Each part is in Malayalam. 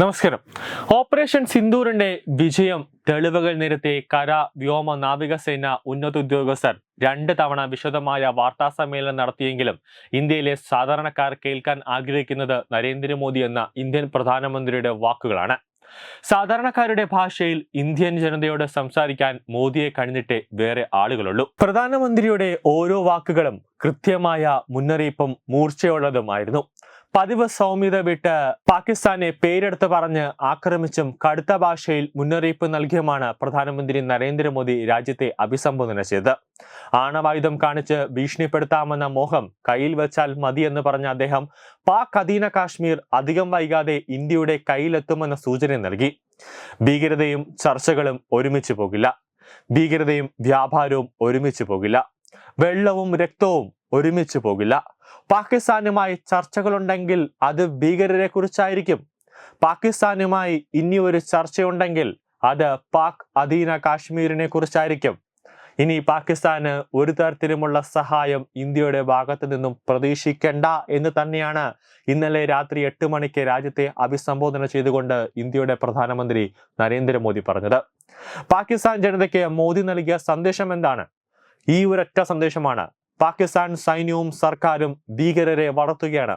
നമസ്കാരം. ഓപ്പറേഷൻ സിന്ദൂറിന്റെ വിജയം തെളിവുകൾ നിരത്തി കര വ്യോമ നാവികസേന ഉന്നത ഉദ്യോഗസ്ഥർ രണ്ട് തവണ വിശദമായ വാർത്താ സമ്മേളനം നടത്തിയെങ്കിലും ഇന്ത്യയിലെ സാധാരണക്കാർ കേൾക്കാൻ ആഗ്രഹിക്കുന്നത് നരേന്ദ്രമോദി എന്ന ഇന്ത്യൻ പ്രധാനമന്ത്രിയുടെ വാക്കുകളാണ്. സാധാരണക്കാരുടെ ഭാഷയിൽ ഇന്ത്യൻ ജനതയോട് സംസാരിക്കാൻ മോദിയെ കഴിഞ്ഞിട്ടേ വേറെ ആളുകളുള്ളൂ. പ്രധാനമന്ത്രിയുടെ ഓരോ വാക്കുകളും കൃത്യമായ മുന്നറിയിപ്പും മൂർച്ചയുള്ളതുമായിരുന്നു. പതിവ് സൗമ്യത വിട്ട് പാകിസ്ഥാനെ പേരെടുത്ത് പറഞ്ഞ് ആക്രമിച്ചും കടുത്ത ഭാഷയിൽ മുന്നറിയിപ്പ് നൽകിയുമാണ് പ്രധാനമന്ത്രി നരേന്ദ്രമോദി രാജ്യത്തെ അഭിസംബോധന ചെയ്തത്. ആണവായുധം കാണിച്ച് ഭീഷണിപ്പെടുത്താമെന്ന മോഹം കയ്യിൽ വെച്ചാൽ മതിയെന്ന് പറഞ്ഞ അദ്ദേഹം പാക് അധീന കാശ്മീർ അധികം വൈകാതെ ഇന്ത്യയുടെ കയ്യിലെത്തുമെന്ന സൂചന നൽകി. ഭീകരതയും ചർച്ചകളും ഒരുമിച്ച് പോകില്ല. ഭീകരതയും വ്യാപാരവും ഒരുമിച്ച് പോകില്ല. വെള്ളവും രക്തവും ഒരുമിച്ച് പോകില്ല. പാകിസ്ഥാനുമായി ചർച്ചകളുണ്ടെങ്കിൽ അത് ഭീകരരെ കുറിച്ചായിരിക്കും പാകിസ്ഥാനുമായി ഇനി ഒരു ചർച്ചയുണ്ടെങ്കിൽ അത് പാക് അധീന കാശ്മീരിനെ കുറിച്ചായിരിക്കും ഇനി പാകിസ്ഥാന് ഒരു തരത്തിലുമുള്ള സഹായം ഇന്ത്യയുടെ ഭാഗത്തു നിന്നും പ്രതീക്ഷിക്കേണ്ട എന്ന് തന്നെയാണ് ഇന്നലെ രാത്രി എട്ട് മണിക്ക് രാജ്യത്തെ അഭിസംബോധന ചെയ്തുകൊണ്ട് ഇന്ത്യയുടെ പ്രധാനമന്ത്രി നരേന്ദ്രമോദി പറഞ്ഞത്. പാകിസ്ഥാൻ ജനതയ്ക്ക് മോദി നൽകിയ സന്ദേശം എന്താണ്? ഈ ഒരൊറ്റ സന്ദേശമാണ്. പാകിസ്ഥാൻ സൈന്യവും സർക്കാരും ഭീകരരെ വളർത്തുകയാണ്.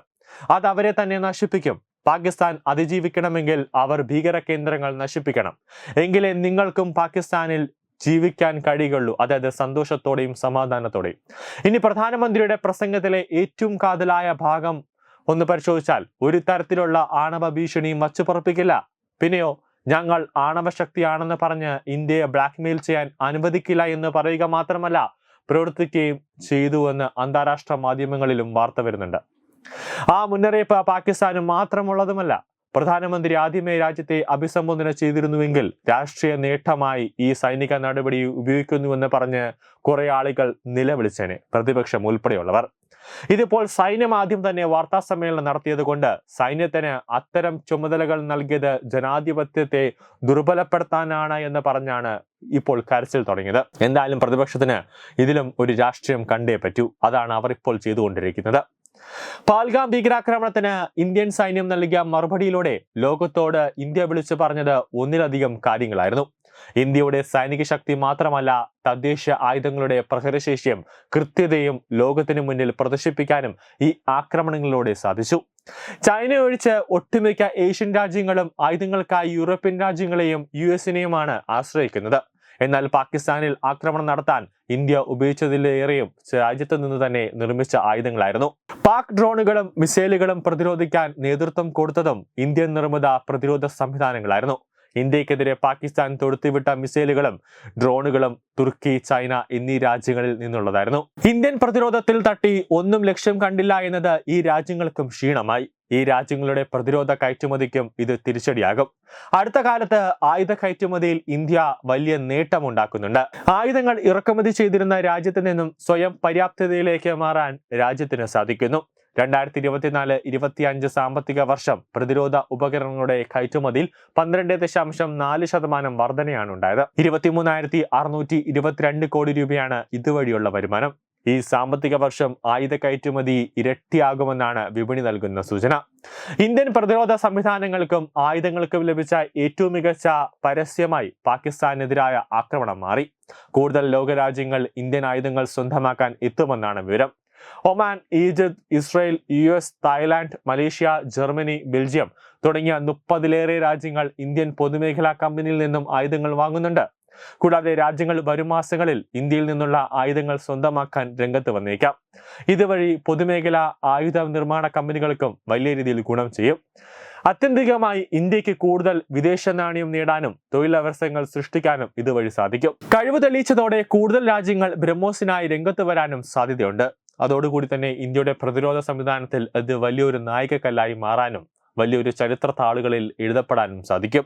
അത് അവരെ തന്നെ നശിപ്പിക്കും. പാകിസ്ഥാൻ അതിജീവിക്കണമെങ്കിൽ അവർ ഭീകര കേന്ദ്രങ്ങൾ നശിപ്പിക്കണം. എങ്കിലേ നിങ്ങൾക്കും പാകിസ്ഥാനിൽ ജീവിക്കാൻ കഴിയുകയുള്ളൂ. അതായത് സന്തോഷത്തോടെയും സമാധാനത്തോടെയും. ഇനി പ്രധാനമന്ത്രിയുടെ പ്രസംഗത്തിലെ ഏറ്റവും കാതലായ ഭാഗം ഒന്ന് പരിശോധിച്ചാൽ ഒരു തരത്തിലുള്ള ആണവ ഭീഷണിയും വച്ചുപറപ്പിക്കില്ല പിന്നെയോ ഞങ്ങൾ ആണവ ശക്തിയാണെന്ന് പറഞ്ഞ് ഇന്ത്യയെ ബ്ലാക്ക്മെയിൽ ചെയ്യാൻ അനുവദിക്കില്ല എന്ന് പറയുക മാത്രമല്ല പ്രവർത്തിക്കുകയും ചെയ്തുവെന്ന് അന്താരാഷ്ട്ര മാധ്യമങ്ങളിലും വാർത്ത വരുന്നുണ്ട്. ആ മുന്നറിയിപ്പ് പാകിസ്ഥാന് മാത്രമുള്ളതുമല്ല പ്രധാനമന്ത്രി ആദ്യമേ രാജ്യത്തെ അഭിസംബോധന ചെയ്തിരുന്നുവെങ്കിൽ രാഷ്ട്രീയ നേട്ടമായി ഈ സൈനിക നടപടി ഉപയോഗിക്കുന്നുവെന്ന് പറഞ്ഞ് കുറെ ആളുകൾ നിലവിളിച്ചേനെ പ്രതിപക്ഷം ഉൾപ്പെടെയുള്ളവർ. ഇതിപ്പോൾ സൈന്യം ആദ്യം തന്നെ വാർത്താ സമ്മേളനം നടത്തിയത് കൊണ്ട് സൈന്യത്തിന് അത്തരം ചുമതലകൾ നൽകിയത് ജനാധിപത്യത്തെ ദുർബലപ്പെടുത്താനാണ് എന്ന് പറഞ്ഞാണ് ഇപ്പോൾ കരച്ചിൽ തുടങ്ങിയത്. എന്തായാലും പ്രതിപക്ഷത്തിന് ഇതിലും ഒരു രാഷ്ട്രീയം കണ്ടേ പറ്റൂ. അതാണ് അവർ ഇപ്പോൾ ചെയ്തുകൊണ്ടിരിക്കുന്നത്. പാൽഗാം ഭീകരാക്രമണത്തിന് ഇന്ത്യൻ സൈന്യം നൽകിയ മറുപടിയിലൂടെ ലോകത്തോട് ഇന്ത്യ വിളിച്ചു പറഞ്ഞത് ഒന്നിലധികം കാര്യങ്ങളായിരുന്നു. ഇന്ത്യയുടെ സൈനിക ശക്തി മാത്രമല്ല തദ്ദേശ ആയുധങ്ങളുടെ പ്രഹരശേഷിയും കൃത്യതയും ലോകത്തിനു മുന്നിൽ പ്രദർശിപ്പിക്കാനും ഈ ആക്രമണങ്ങളിലൂടെ സാധിച്ചു. ചൈന ഒഴിച്ച് ഒട്ടുമിക്ക ഏഷ്യൻ രാജ്യങ്ങളും ആയുധങ്ങൾക്കായി യൂറോപ്യൻ രാജ്യങ്ങളെയും യു എസിനെയുമാണ് ആശ്രയിക്കുന്നത്. എന്നാൽ പാകിസ്ഥാനിൽ ആക്രമണം നടത്താൻ ഇന്ത്യ ഉപയോഗിച്ചതിലേറെയും രാജ്യത്ത് നിന്ന് തന്നെ നിർമ്മിച്ച ആയുധങ്ങളായിരുന്നു. പാക് ഡ്രോണുകളും മിസൈലുകളും പ്രതിരോധിക്കാൻ നേതൃത്വം കൊടുത്തതും ഇന്ത്യൻ നിർമ്മിത പ്രതിരോധ സംവിധാനങ്ങളായിരുന്നു. ഇന്ത്യക്കെതിരെ പാകിസ്ഥാൻ തൊടുത്തുവിട്ട മിസൈലുകളും ഡ്രോണുകളും തുർക്കി ചൈന എന്നീ രാജ്യങ്ങളിൽ നിന്നുള്ളതായിരുന്നു. ഇന്ത്യൻ പ്രതിരോധത്തിൽ തട്ടി ഒന്നും ലക്ഷ്യം കണ്ടില്ല എന്നത് ഈ രാജ്യങ്ങൾക്കും ക്ഷീണമായി. ഈ രാജ്യങ്ങളുടെ പ്രതിരോധ കയറ്റുമതിക്കും ഇത് തിരിച്ചടിയാകും. അടുത്ത കാലത്ത് ആയുധ കയറ്റുമതിയിൽ ഇന്ത്യ വലിയ നേട്ടമുണ്ടാക്കുന്നുണ്ട്. ആയുധങ്ങൾ ഇറക്കുമതി ചെയ്തിരുന്ന രാജ്യത്ത് നിന്നും സ്വയം പര്യാപ്തതയിലേക്ക് മാറാൻ രാജ്യത്തിന് സാധിക്കുന്നു. രണ്ടായിരത്തി ഇരുപത്തിനാല് ഇരുപത്തിയഞ്ച് സാമ്പത്തിക വർഷം പ്രതിരോധ ഉപകരണങ്ങളുടെ കയറ്റുമതിയിൽ പന്ത്രണ്ട് ദശാംശം നാല് ശതമാനം വർധനയാണ് ഉണ്ടായത്. ഇരുപത്തിമൂന്നായിരത്തി അറുന്നൂറ്റി ഇരുപത്തിരണ്ട് കോടി രൂപയാണ് ഇതുവഴിയുള്ള വരുമാനം. ഈ സാമ്പത്തിക വർഷം ആയുധ കയറ്റുമതി ഇരട്ടിയാകുമെന്നാണ് വിപണി നൽകുന്ന സൂചന. ഇന്ത്യൻ പ്രതിരോധ സംവിധാനങ്ങൾക്കും ആയുധങ്ങൾക്കും ലഭിച്ച ഏറ്റവും മികച്ച പരസ്യമായി പാകിസ്ഥാനെതിരായ ആക്രമണം മാറി. കൂടുതൽ ലോകരാജ്യങ്ങൾ ഇന്ത്യൻ ആയുധങ്ങൾ സ്വന്തമാക്കാൻ എത്തുമെന്നാണ് വിവരം. Oman Egypt Israel U S Thailand Malaysia Germany Belgium തുടങ്ങിയ മുപ്പതിലേറെ രാജ്യങ്ങൾ ഇന്ത്യൻ പൊതുമേഖലാ കമ്പനിയിൽ നിന്നും ആയുധങ്ങൾ വാങ്ങുന്നുണ്ട്. കൂടാതെ രാജ്യങ്ങൾ വരും മാസങ്ങളിൽ ഇന്ത്യയിൽ നിന്നുള്ള ആയുധങ്ങൾ സ്വന്തമാക്കാൻ രംഗത്ത് വന്നേക്കാം. ഇതുവഴി പൊതുമേഖലാ ആയുധ നിർമ്മാണ കമ്പനികൾക്കും വലിയ രീതിയിൽ ഗുണം ചെയ്യും. അത്യന്തികമായി ഇന്ത്യയ്ക്ക് കൂടുതൽ വിദേശ നാണയം നേടാനും തൊഴിലവസരങ്ങൾ സൃഷ്ടിക്കാനും ഇതുവഴി സാധിക്കും. കഴിവ് തെളിയിച്ചതോടെ കൂടുതൽ രാജ്യങ്ങൾ ബ്രഹ്മോസിനായി രംഗത്ത് വരാനും സാധ്യതയുണ്ട്. അതോടുകൂടി തന്നെ ഇന്ത്യയുടെ പ്രതിരോധ സംവിധാനത്തിൽ അത് വലിയൊരു നായികക്കല്ലായി മാറാനും വലിയൊരു ചരിത്ര താളുകളിൽ എഴുതപ്പെടാനും സാധിക്കും.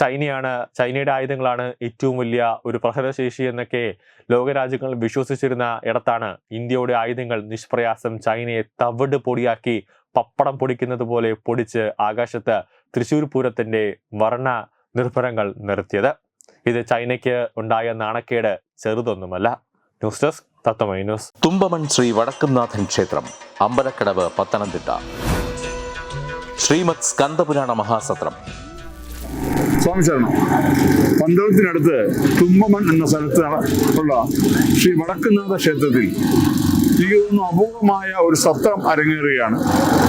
ചൈനയാണ് ചൈനയുടെ ആയുധങ്ങളാണ് ഏറ്റവും വലിയ ഒരു പ്രഹരശേഷി എന്നൊക്കെ ലോകരാജ്യങ്ങൾ വിശ്വസിച്ചിരുന്ന ഇടത്താണ് ഇന്ത്യയുടെ ആയുധങ്ങൾ നിഷ്പ്രയാസം ചൈനയെ തവിട് പൊടിയാക്കി പപ്പടം പൊടിക്കുന്നത് പോലെ പൊടിച്ച് ആകാശത്ത് തൃശൂർ പൂരത്തിന്റെ വർണ നിർഭരങ്ങൾ നിർത്തിയത്. ഇത് ചൈനയ്ക്ക് ഉണ്ടായ നാണക്കേട് ചെറുതൊന്നുമല്ല. News desk Tatwamayi news. Thumpamon Sree Vadakkumnathan ക്ഷേത്രം അമ്പലക്കടവ് പത്തനംതിട്ട. ശ്രീമത് സ്കന്ദപുരാണ മഹാസത്രം. സ്വാമി ശരണം പന്തളത്തിനടുത്ത് തുമ്പമൺ എന്ന സ്ഥലത്ത് ഉള്ള ശ്രീ വടക്കുംനാഥ ക്ഷേത്രത്തിൽ എനിക്ക് തോന്നുന്നു അപൂർവമായ ഒരു സത്രം അരങ്ങേറുകയാണ്.